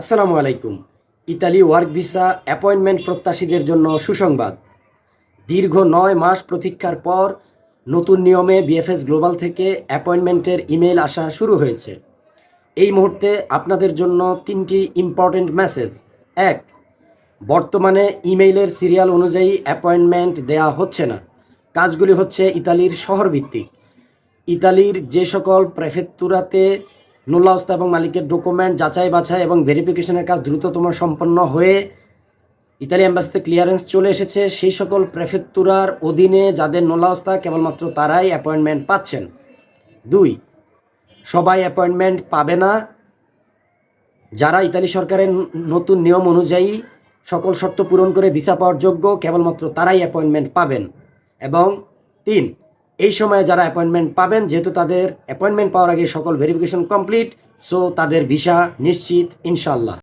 আসসালামু আলাইকুম। Italy work visa appointment প্রত্যাশীদের জন্য সুসংবাদ। দীর্ঘ নয় মাস প্রতীক্ষার পর নতুন নিয়মে বিএফএস গ্লোবাল থেকে অ্যাপয়েন্টমেন্টের ইমেল আসা শুরু হয়েছে। এই মুহূর্তে আপনাদের জন্য তিনটি ইম্পর্টেন্ট মেসেজ। এক, বর্তমানে ইমেইলের সিরিয়াল অনুযায়ী অ্যাপয়েন্টমেন্ট দেয়া হচ্ছে না। কাজগুলি হচ্ছে ইতালির শহরভিত্তিক। ইতালির যে সকল প্রেফেক্তুরাতে নোলাওস্তা এবং মালিকের ডকুমেন্ট যাচাই বাছাই এবং ভেরিফিকেশনের কাজ দ্রুততম সম্পন্ন হয়ে ইতালি অ্যাম্বাসিতে ক্লিয়ারেন্স চলে এসেছে। সেই সকল প্রেফেক্তুরার অধীনে যাদের নোলাওস্তা কেবলমাত্র তারাই অ্যাপয়েন্টমেন্ট পাচ্ছেন। দুই, সবাই অ্যাপয়েন্টমেন্ট পাবে না। যারা ইতালি সরকারের নতুন নিয়ম অনুযায়ী সকল শর্ত পূরণ করে ভিসা পাওয়ার যোগ্য, কেবলমাত্র তারাই অ্যাপয়েন্টমেন্ট পাবেন। এবং তিন এই সময়ে যারা অ্যাপয়েন্টমেন্ট পাবেন, যেহেতু তাদের অ্যাপয়েন্টমেন্ট পাওয়ার আগে সকল ভেরিফিকেশন কমপ্লিট সো তাদের ভিসা নিশ্চিত ইনশাল্লাহ